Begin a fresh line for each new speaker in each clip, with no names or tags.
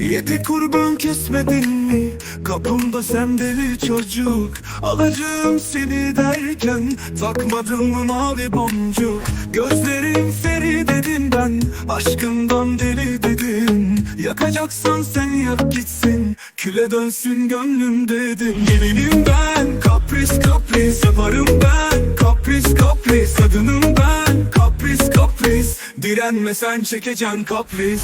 Yedi kurban kesmedin mi? Kapımda sen deli çocuk. Alacağım seni derken Takmadın mı mavi boncuk. Gözlerim feri dedim ben Aşkından deli dedim Yakacaksan sen yak gitsin Küle dönsün gönlüm dedim Gelinim ben kapris Direnme sen çekeceksin kapris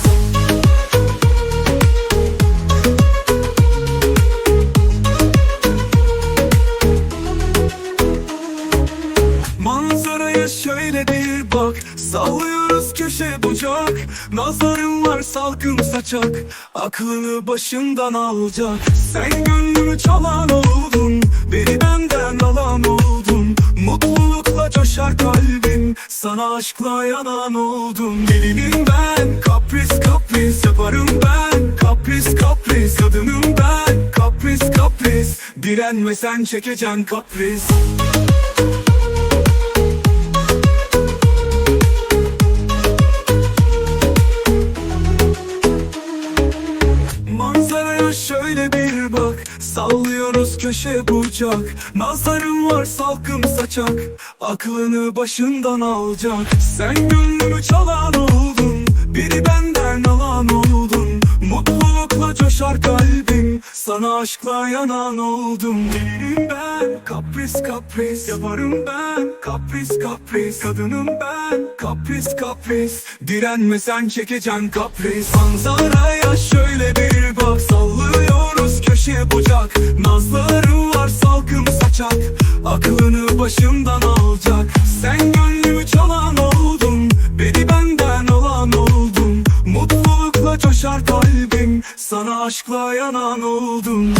Manzaraya şöyle bir bak. Sallıyoruz köşe bucak. Nazarım var salkım saçak. Aklını başından alacak. Sen gönlümü çalan oldun Sana aşkla yanan oldum. Delinim ben. Kapris kapris yaparım ben. Kapris kapris kadınım ben. Kapris kapris Direnme sen çekeceksin kapris. Manzaraya şöyle bir Sallıyoruz köşe bucak Nazarım var salkım saçak. Aklını başından alacak. Sen gönlümü çalan oldun. Biri benden alan oldun. Mutlulukla coşar kalbim. Sana aşkla yanan oldum. Delirim ben. Kapris kapris. Yaparım ben. Kapris kapris. Kadınım ben. Kapris kapris. Direnme sen çekeceksin kapris. Manzaraya şöyle bir bak. Sallıyoruz köşe bucak. Nazlarım var salkım saçak. Aklını başımdan alacak. Sen gönlümü çalan oldun Beni benden alan oldun. Mutlulukla coşar kalbim Sana aşkla yanan oldum